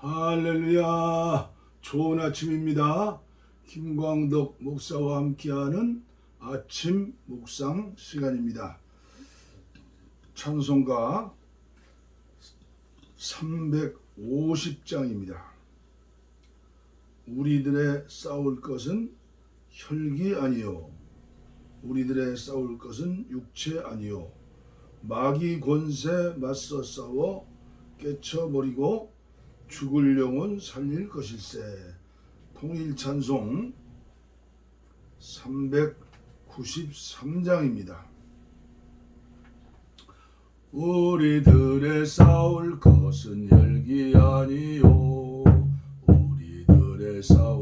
할렐루야. 좋은 아침입니다. 김광덕 목사와 함께하는 아침 묵상 시간입니다. 찬송가 350장입니다. 우리들의 싸울 것은 혈기 아니요. 우리들의 싸울 것은 육체 아니요. 마귀 권세 맞서 싸워 깨쳐버리고 죽을 영혼 살릴 것일세. 통일 찬송 393장입니다. 우리들의 싸울 것은 열기 아니요. 우리들의 싸울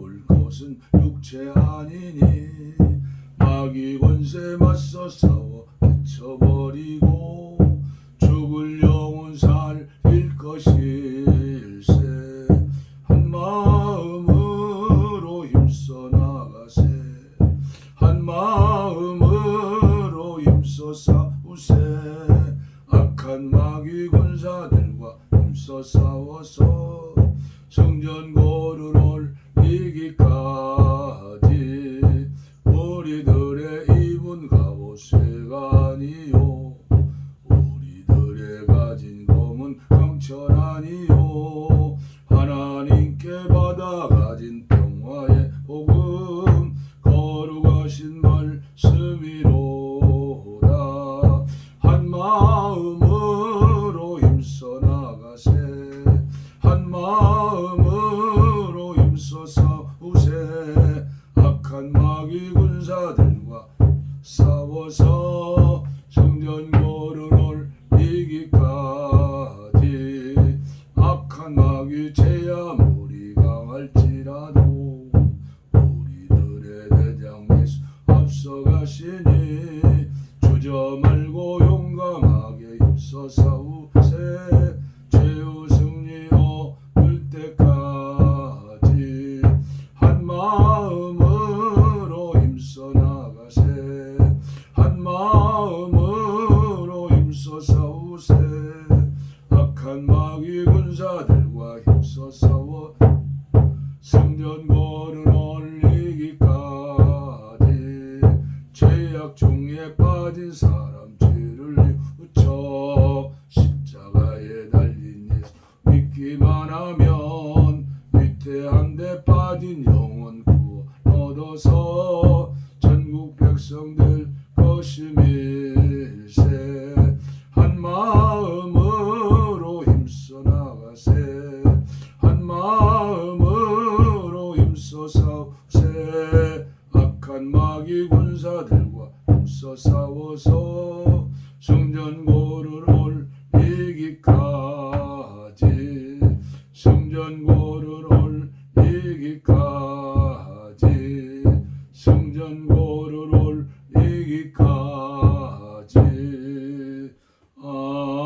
싸워서 성전고를 올리기까지 성전고를 올리기까지 성전고를 올리기까지. 아멘.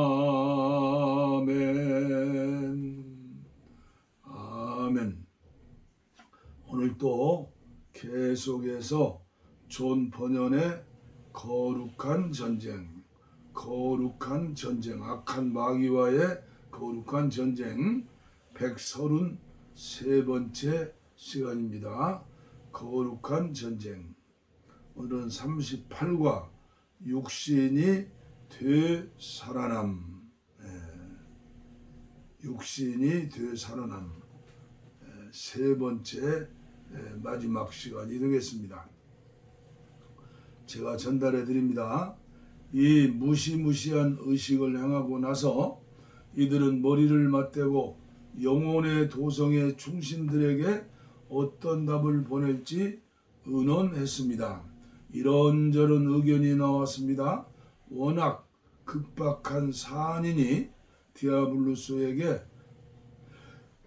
아멘. 오늘 또 계속해서 존 번연의 거룩한 전쟁 거룩한 전쟁 악한 마귀와의 거룩한 전쟁 133번째 시간입니다. 거룩한 전쟁 오늘은 38과 육신이 되살아남 예, 육신이 되살아남 예, 세 번째 예, 마지막 시간이 되겠습니다. 제가 전달해 드립니다. 이 무시무시한 의식을 향하고 나서 이들은 머리를 맞대고 영혼의 도성의 중심들에게 어떤 답을 보낼지 의논했습니다. 이런저런 의견이 나왔습니다. 워낙 급박한 사안이니 디아블로스에게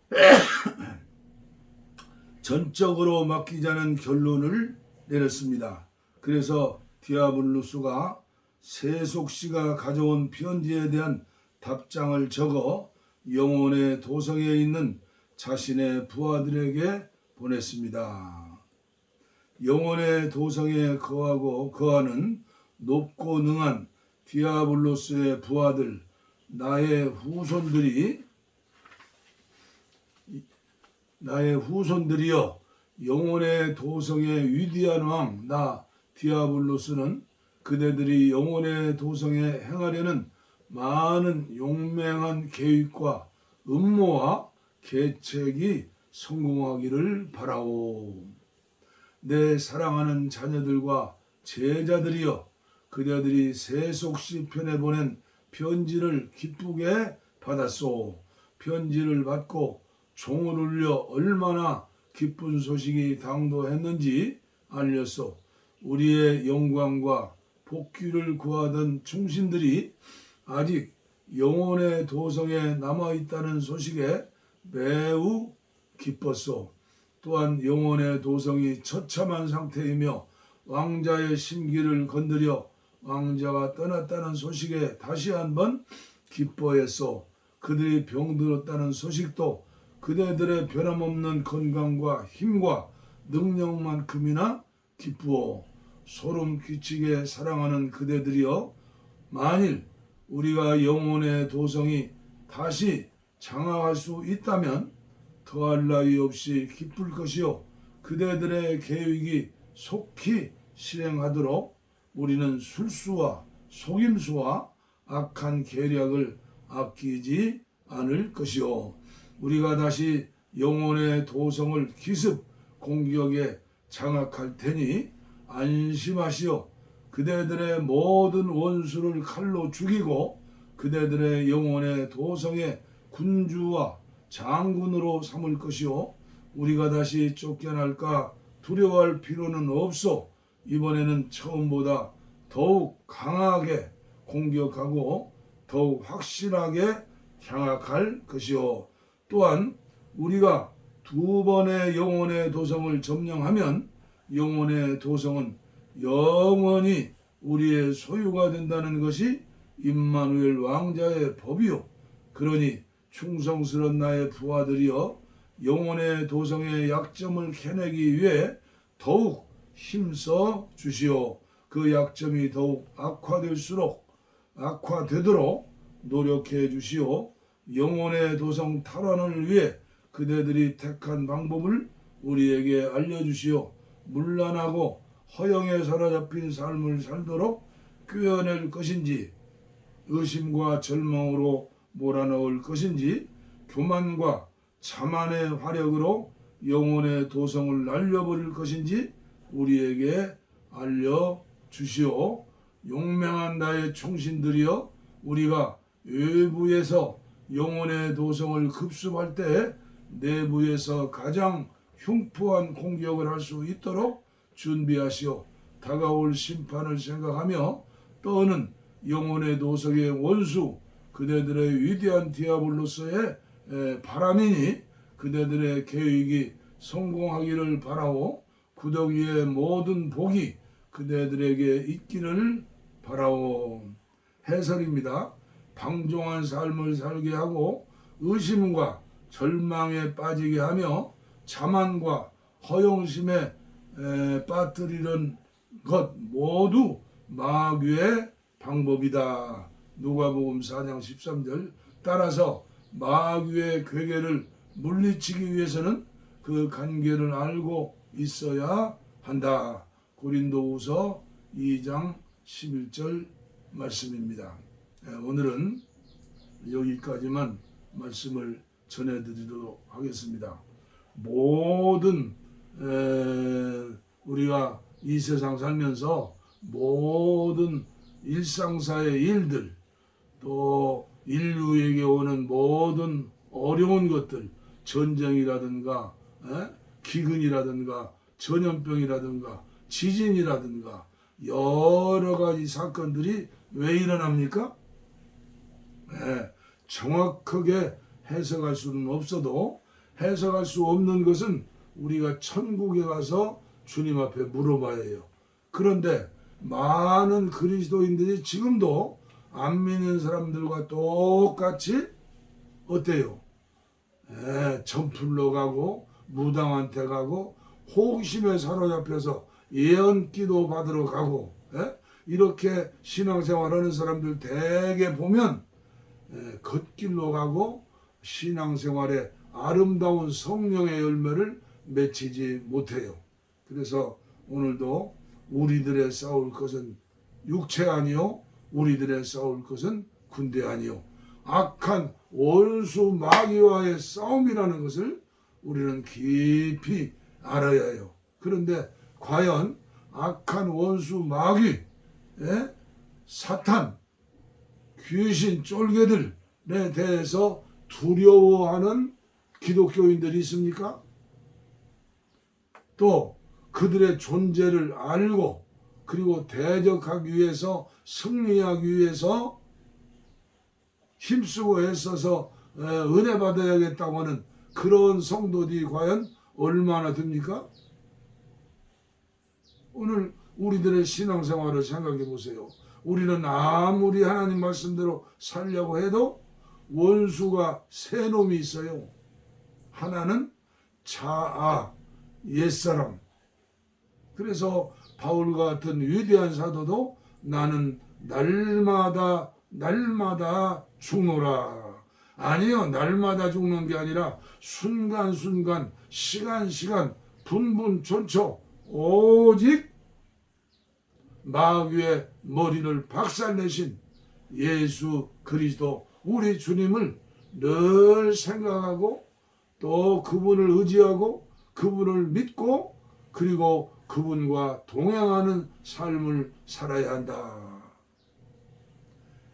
전적으로 맡기자는 결론을 내렸습니다. 그래서 디아블로스가 세속 씨가 가져온 편지에 대한 답장을 적어 영혼의 도성에 있는 자신의 부하들에게 보냈습니다. 영혼의 도성에 거하고 거하는 높고 능한 디아블로스의 부하들 나의 후손들이 나의 후손들이여 영혼의 도성의 위대한 왕 나 디아블로스는 그대들이 영혼의 도성에 행하려는 많은 용맹한 계획과 음모와 계책이 성공하기를 바라오. 내 사랑하는 자녀들과 제자들이여 그대들이 세속시 편에 보낸 편지를 기쁘게 받았소. 편지를 받고 종을 울려 얼마나 기쁜 소식이 당도했는지 알렸소. 우리의 영광과 복귀를 구하던 충신들이 아직 영혼의 도성에 남아 있다는 소식에 매우 기뻤소. 또한 영혼의 도성이 처참한 상태이며 왕자의 심기를 건드려 왕자가 떠났다는 소식에 다시 한번 기뻐했소. 그들이 병들었다는 소식도 그대들의 변함없는 건강과 힘과 능력만큼이나 기쁘오. 소름 끼치게 사랑하는 그대들이여 만일 우리가 영혼의 도성이 다시 장악할 수 있다면 더할 나위 없이 기쁠 것이요 그대들의 계획이 속히 실행하도록 우리는 술수와 속임수와 악한 계략을 아끼지 않을 것이요. 우리가 다시 영혼의 도성을 기습 공격에 장악할 테니 안심하시오. 그대들의 모든 원수를 칼로 죽이고 그대들의 영혼의 도성의 군주와 장군으로 삼을 것이요 우리가 다시 쫓겨날까 두려워할 필요는 없소. 이번에는 처음보다 더욱 강하게 공격하고 더욱 확실하게 향악할 것이요 또한 우리가 두 번의 영혼의 도성을 점령하면 영혼의 도성은 영원히 우리의 소유가 된다는 것이 임마누엘 왕자의 법이요. 그러니 충성스런 나의 부하들이여 영혼의 도성의 약점을 캐내기 위해 더욱 힘써 주시오. 그 약점이 더욱 악화될수록 악화되도록 노력해 주시오. 영혼의 도성 탈환을 위해 그대들이 택한 방법을 우리에게 알려주시오. 문란하고 허영에 사로잡힌 삶을 살도록 꿰어낼 것인지 의심과 절망으로 몰아넣을 것인지 교만과 자만의 화력으로 영혼의 도성을 날려버릴 것인지 우리에게 알려주시오. 용맹한 나의 충신들이여 우리가 외부에서 영혼의 도성을 급습할 때 내부에서 가장 흉포한 공격을 할 수 있도록 준비하시오. 다가올 심판을 생각하며 떠오는 영혼의 도성의 원수 그대들의 위대한 디아블로스의 에, 바람이니 그대들의 계획이 성공하기를 바라오 구더기의 모든 복이 그대들에게 있기를 바라오 해설입니다. 방종한 삶을 살게 하고 의심과 절망에 빠지게 하며 자만과 허영심에 에, 빠뜨리는 것 모두 마귀의 방법이다. 누가복음 4장 13절 따라서 마귀의 괴계를 물리치기 위해서는 그 관계를 알고 있어야 한다. 고린도후서 2장 11절 말씀입니다. 예, 오늘은 여기까지만 말씀을 전해드리도록 하겠습니다. 모든 에, 우리가 이 세상 살면서 모든 일상사의 일들 또 인류에게 오는 모든 어려운 것들 전쟁이라든가 에? 기근이라든가 전염병이라든가 지진이라든가 여러 가지 사건들이 왜 일어납니까? 예, 정확하게 해석할 수는 없어도 해석할 수 없는 것은 우리가 천국에 가서 주님 앞에 물어봐야 해요. 그런데 많은 그리스도인들이 지금도 안 믿는 사람들과 똑같이 어때요? 예, 점풀러 가고 무당한테 가고 호기심에 사로잡혀서 예언기도 받으러 가고 예? 이렇게 신앙생활하는 사람들 대개 보면 예, 걷길로 가고 신앙생활에 아름다운 성령의 열매를 맺히지 못해요. 그래서 오늘도 우리들의 싸울 것은 육체 아니요 우리들의 싸울 것은 군대 아니요 악한 원수 마귀와의 싸움이라는 것을 우리는 깊이 알아야 해요. 그런데 과연 악한 원수 마귀, 예? 사탄, 귀신 쫄개들에 대해서 두려워하는 기독교인들이 있습니까? 또 그들의 존재를 알고 그리고 대적하기 위해서 승리하기 위해서 힘쓰고 애써서 에, 은혜 받아야겠다고 하는 그런 성도들이 과연 얼마나 됩니까? 오늘 우리들의 신앙생활을 생각해 보세요. 우리는 아무리 하나님 말씀대로 살려고 해도 원수가 세 놈이 있어요. 하나는 자아, 옛사람. 그래서 바울 같은 위대한 사도도 나는 날마다 날마다 죽노라. 아니요, 날마다 죽는 게 아니라 순간순간, 시간시간, 분분초초, 오직 마귀의 머리를 박살내신 예수 그리스도 우리 주님을 늘 생각하고 또 그분을 의지하고 그분을 믿고 그리고 그분과 동행하는 삶을 살아야 한다.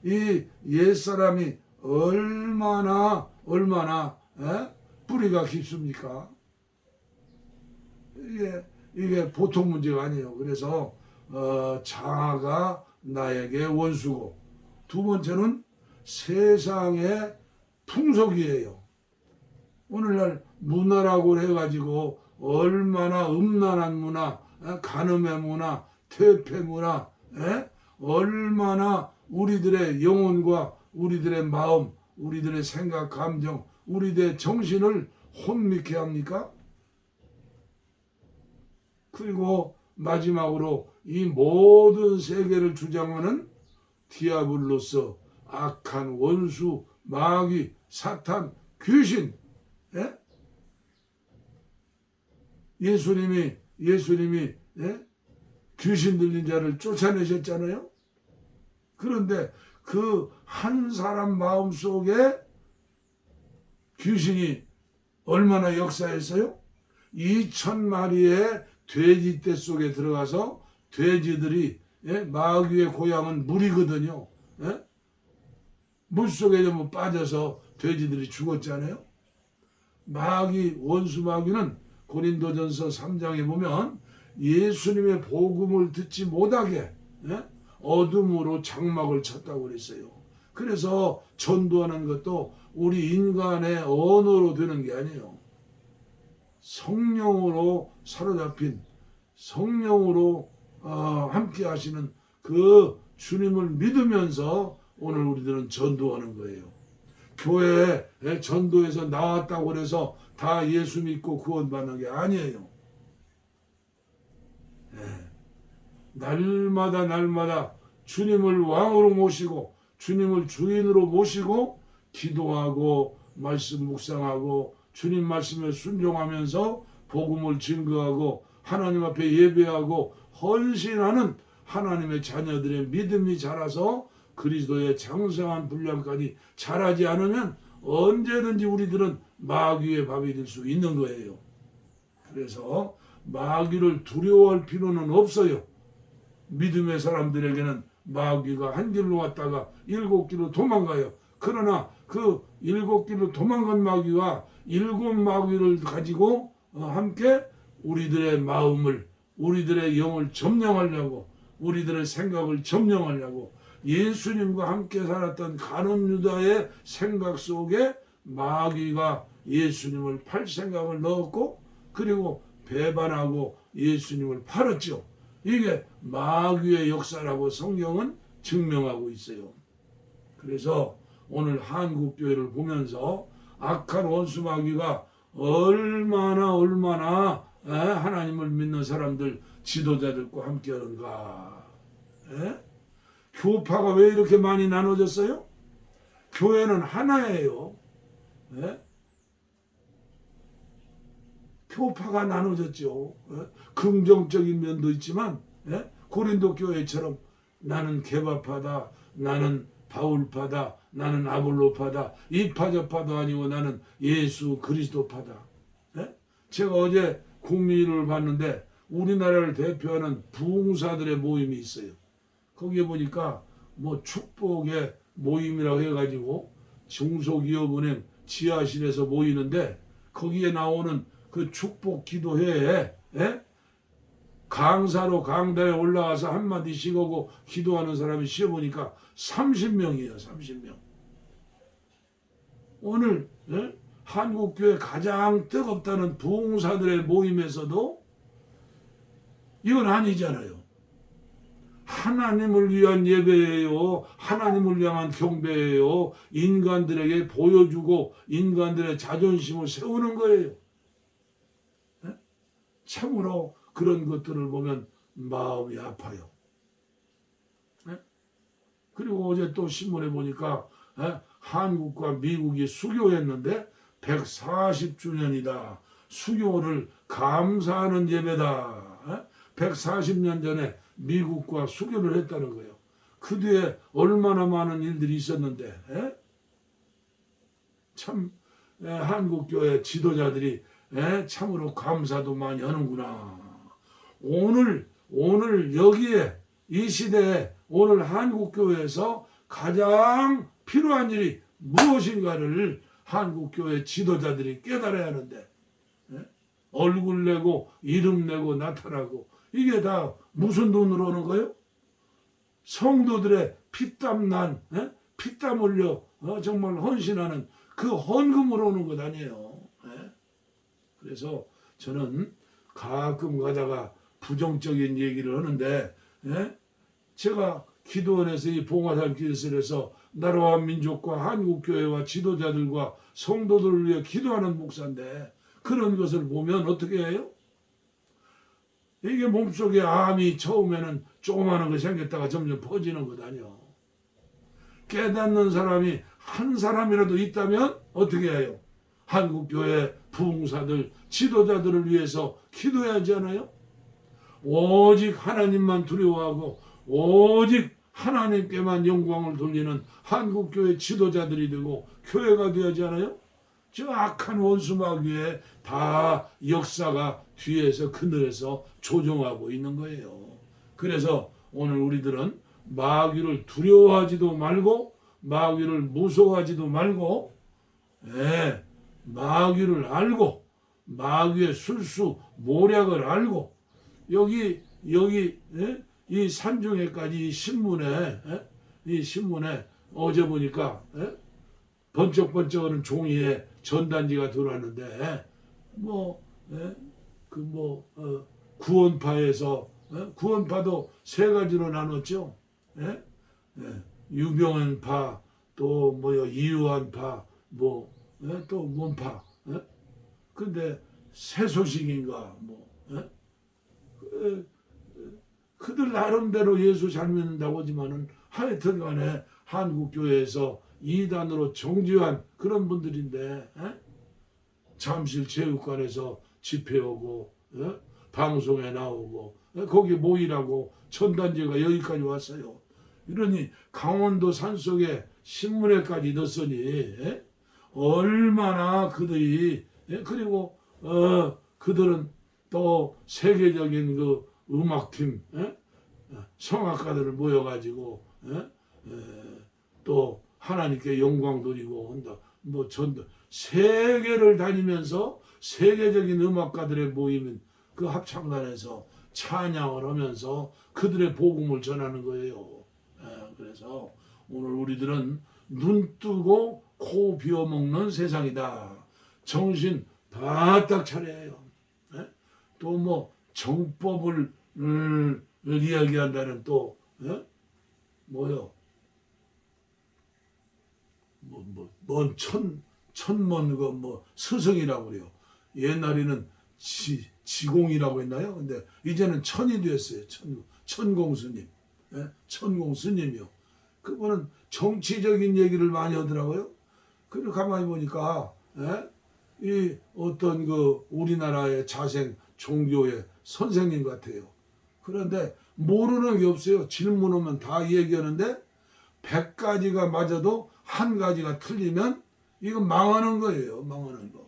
이 옛사람이 얼마나 얼마나 에? 뿌리가 깊습니까? 이게 이게 보통 문제가 아니에요. 그래서 어, 자아가 나에게 원수고 두 번째는 세상의 풍속이에요. 오늘날 문화라고 해가지고 얼마나 음란한 문화, 에? 간음의 문화, 퇴폐 문화, 에? 얼마나 우리들의 영혼과 우리들의 마음, 우리들의 생각, 감정, 우리들의 정신을 혼미케 합니까? 그리고 마지막으로 이 모든 세계를 주장하는 디아블로스, 악한 원수, 마귀, 사탄, 귀신, 예? 예수님이 예수님이 예? 귀신 들린 자를 쫓아내셨잖아요. 그런데 그 한 사람 마음 속에 귀신이 얼마나 역사했어요? 2천 마리의 돼지 떼 속에 들어가서 돼지들이 예? 마귀의 고향은 물이거든요. 예? 물 속에 좀 빠져서 돼지들이 죽었잖아요. 마귀 원수 마귀는 고린도전서 3장에 보면 예수님의 복음을 듣지 못하게 예? 어둠으로 장막을 쳤다고 그랬어요. 그래서 전도하는 것도 우리 인간의 언어로 되는 게 아니에요. 성령으로 사로잡힌 성령으로 어, 함께 하시는 그 주님을 믿으면서 오늘 우리들은 전도하는 거예요. 교회에 전도에서 나왔다고 해서 다 예수 믿고 구원받는 게 아니에요. 예. 날마다 날마다 주님을 왕으로 모시고 주님을 주인으로 모시고 기도하고 말씀 묵상하고 주님 말씀에 순종하면서 복음을 증거하고 하나님 앞에 예배하고 헌신하는 하나님의 자녀들의 믿음이 자라서 그리스도의 장성한 분량까지 자라지 않으면 언제든지 우리들은 마귀의 밥이 될 수 있는 거예요. 그래서 마귀를 두려워할 필요는 없어요. 믿음의 사람들에게는 마귀가 한 길로 왔다가 일곱 길로 도망가요. 그러나 그 일곱 길로 도망간 마귀와 일곱 마귀를 가지고 어, 함께 우리들의 마음을 우리들의 영을 점령하려고 우리들의 생각을 점령하려고 예수님과 함께 살았던 가늠 유다의 생각 속에 마귀가 예수님을 팔 생각을 넣었고 그리고 배반하고 예수님을 팔았죠. 이게 마귀의 역사라고 성경은 증명하고 있어요. 그래서 오늘 한국 교회를 보면서 악한 원수 마귀가 얼마나 얼마나 에? 하나님을 믿는 사람들 지도자들과 함께하는가? 에? 교파가 왜 이렇게 많이 나눠졌어요? 교회는 하나예요. 에? 교파가 나눠졌죠. 예? 긍정적인 면도 있지만 예? 고린도 교회처럼 나는 개바파다, 나는 바울파다, 나는 아볼로파다, 이파저파도 아니고 나는 예수 그리스도파다. 예? 제가 어제 국민을 봤는데 우리나라를 대표하는 부흥사들의 모임이 있어요. 거기에 보니까 뭐 축복의 모임이라고 해가지고 중소기업은행 지하실에서 모이는데 거기에 나오는 그 축복 기도회에 예? 강사로 강단에 올라가서 한마디씩 하고 기도하는 사람이 시어보니까 30명이에요. 30명. 오늘 예? 한국교회 가장 뜨겁다는 부흥사들의 모임에서도 이건 아니잖아요. 하나님을 위한 예배예요. 하나님을 향한 경배예요. 인간들에게 보여주고 인간들의 자존심을 세우는 거예요. 예? 참으로 그런 것들을 보면 마음이 아파요. 예? 그리고 어제 또 신문에 보니까 예? 한국과 미국이 수교했는데 140주년이다. 수교를 감사하는 예배다. 140년 전에 미국과 수교를 했다는 거예요. 그 뒤에 얼마나 많은 일들이 있었는데 에? 참 에, 한국 교회 지도자들이 에, 참으로 감사도 많이 하는구나. 오늘 오늘 여기에 이 시대에 오늘 한국 교회에서 가장 필요한 일이 무엇인가를 한국 교회 지도자들이 깨달아야 하는데 에? 얼굴 내고 이름 내고 나타나고 이게 다 무슨 돈으로 오는 거예요? 성도들의 피땀 난, 에? 피땀 흘려 어, 정말 헌신하는 그 헌금으로 오는 것 아니에요. 에? 그래서 저는 가끔 가다가 부정적인 얘기를 하는데 에? 제가 기도원에서 이 봉화산 기술에서 나라와 민족과 한국교회와 지도자들과 성도들을 위해 기도하는 목사인데 그런 것을 보면 어떻게 해요? 이게 몸속에 암이 처음에는 조그마한 거 생겼다가 점점 퍼지는 것 아니요. 깨닫는 사람이 한 사람이라도 있다면 어떻게 해요? 한국교회 부흥사들, 지도자들을 위해서 기도해야지 않아요? 오직 하나님만 두려워하고 오직 하나님께만 영광을 돌리는 한국교회 지도자들이 되고 교회가 되어야지 않아요? 저 악한 원수 마귀에 다 역사가 뒤에서 그늘에서 조종하고 있는 거예요. 그래서 오늘 우리들은 마귀를 두려워하지도 말고 마귀를 무서워하지도 말고 예, 마귀를 알고 마귀의 술수 모략을 알고 여기 여기 예? 이 산중에까지 이 신문에 예? 이 신문에 어제 보니까 예? 번쩍번쩍하는 종이에 전단지가 들어왔는데 뭐 그뭐 구원파에서 예? 구원파도 세 가지로 나눴죠. 예? 예. 유병헌파 또 뭐요 이유한파 뭐 또 뭔파 예? 근데 새 소식인가 뭐 예? 그, 그들 나름대로 예수 잘 믿는다고 하지만은 하여튼 간에 한국 교회에서 이단으로 정죄한 그런 분들인데 에? 잠실 체육관에서 집회하고 에? 방송에 나오고 에? 거기 모이라고 전단지가 여기까지 왔어요. 이러니 강원도 산속에 신문에까지 넣었으니 에? 얼마나 그들이 에? 그리고 어, 그들은 또 세계적인 그 음악팀 에? 성악가들을 모여가지고 에? 에, 또 하나님께 영광 돌리고 한다. 뭐 전도 세계를 다니면서 세계적인 음악가들의 모임인 그 합창단에서 찬양을 하면서 그들의 복음을 전하는 거예요. 예, 그래서 오늘 우리들은 눈 뜨고 코 비워 먹는 세상이다. 정신 바짝 차려요. 예? 또뭐 정법을 음, 이야기한다는 또 예? 뭐요? 뭐뭐뭔 천 천먼 그 뭐 스승이라고 그래요. 옛날에는 지, 지공이라고 했나요? 근데 이제는 천이 됐어요. 천 천공 스님, 예? 천공 스님이요. 그분은 정치적인 얘기를 많이 하더라고요. 그리고 가만히 보니까 예? 이 어떤 그 우리나라의 자생 종교의 선생님 같아요. 그런데 모르는 게 없어요. 질문하면 다 얘기하는데 백 가지가 맞아도 한 가지가 틀리면 이거 망하는 거예요. 망하는 거.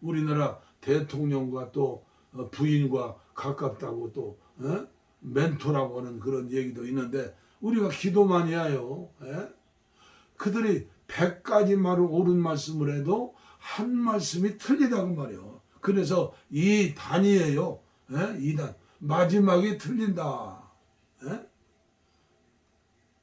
우리나라 대통령과 또 어, 부인과 가깝다고 또 어? 멘토라고 하는 그런 얘기도 있는데 우리가 기도만 해요. 예? 그들이 백 가지 말을 옳은 말씀을 해도 한 말씀이 틀리다고 말이요. 그래서 이 단이에요. 예? 이 단. 마지막이 틀린다. 예?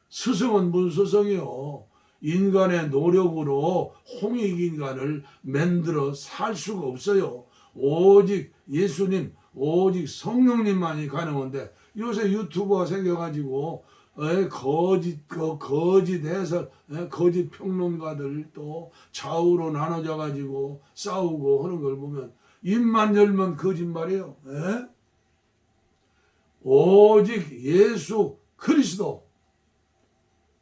스승은 문스승이요. 인간의 노력으로 홍익 인간을 만들어 살 수가 없어요. 오직 예수님, 오직 성령님만이 가능한데 요새 유튜버가 생겨가지고 에, 거짓 거, 거짓 해설, 에, 거짓 평론가들 또 좌우로 나눠져 가지고 싸우고 하는 걸 보면 입만 열면 거짓말이에요. 에? 오직 예수 그리스도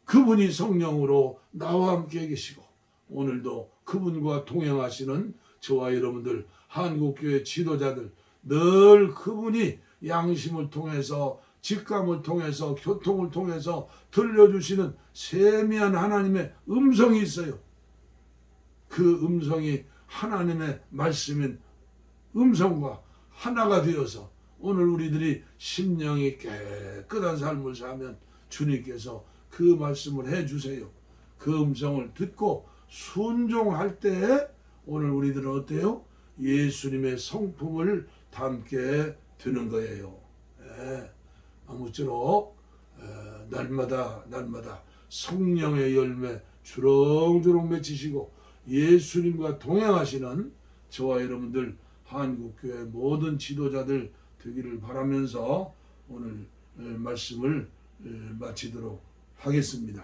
그분이 성령으로 나와 함께 계시고 오늘도 그분과 동행하시는 저와 여러분들 한국교회 지도자들 늘 그분이 양심을 통해서 직감을 통해서 교통을 통해서 들려주시는 세미한 하나님의 음성이 있어요. 그 음성이 하나님의 말씀인 음성과 하나가 되어서 오늘 우리들이 심령이 깨끗한 삶을 사면 주님께서 그 말씀을 해 주세요. 그 음성을 듣고 순종할 때에 오늘 우리들은 어때요? 예수님의 성품을 담게 되는 거예요. 예. 아무쪼록 에, 날마다 날마다 성령의 열매 주렁주렁 맺히시고 예수님과 동행하시는 저와 여러분들 한국교회 모든 지도자들 되기를 바라면서 오늘 에, 말씀을 에, 마치도록 하겠습니다.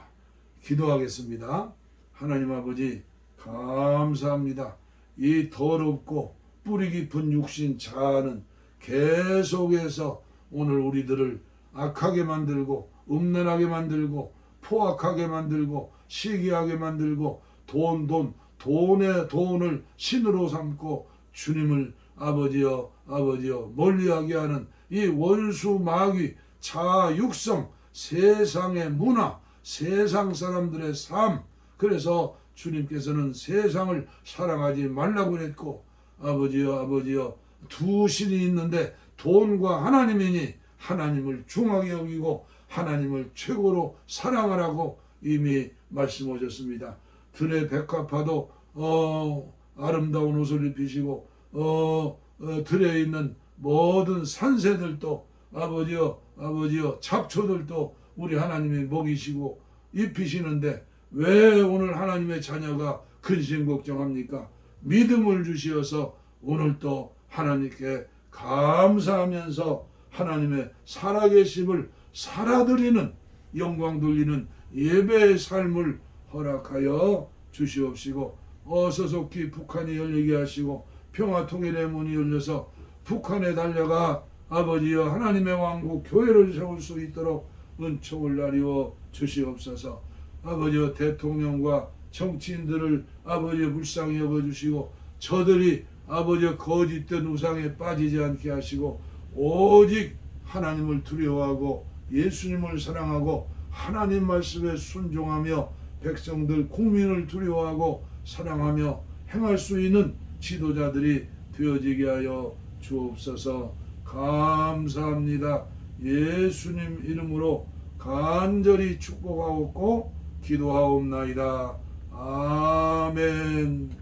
기도하겠습니다. 하나님 아버지 감사합니다. 이 더럽고 뿌리 깊은 육신 자아는 계속해서 오늘 우리들을 악하게 만들고 음란하게 만들고 포악하게 만들고 시기하게 만들고 돈, 돈, 돈의 돈을 신으로 삼고 주님을 아버지여, 아버지여 멀리하게 하는 이 원수 마귀 자아 육성 세상의 문화 세상 사람들의 삶 그래서 주님께서는 세상을 사랑하지 말라고 그랬고 아버지여 아버지여 두 신이 있는데 돈과 하나님이니 하나님을 중하게 여기고 하나님을 최고로 사랑하라고 이미 말씀하셨습니다. 들의 백합화도 어, 아름다운 옷을 입히시고 어, 어, 들에 있는 모든 산새들도 아버지여 아버지여 잡초들도 우리 하나님이 먹이시고 입히시는데 왜 오늘 하나님의 자녀가 근심 걱정합니까? 믿음을 주시어서 오늘 또 하나님께 감사하면서 하나님의 살아계심을 살아드리는 영광 돌리는 예배의 삶을 허락하여 주시옵시고 어서 속히 북한이 열리게 하시고 평화 통일의 문이 열려서 북한에 달려가 아버지여 하나님의 왕국 교회를 세울 수 있도록 은총을 나리워 주시옵소서. 아버지여 대통령과 정치인들을 아버지의 불쌍히 여겨주시고 저들이 아버지의 거짓된 우상에 빠지지 않게 하시고 오직 하나님을 두려워하고 예수님을 사랑하고 하나님 말씀에 순종하며 백성들 국민을 두려워하고 사랑하며 행할 수 있는 지도자들이 되어지게 하여 주옵소서 감사합니다. 예수님 이름으로 간절히 축복하옵고 기도하옵나이다. 아멘.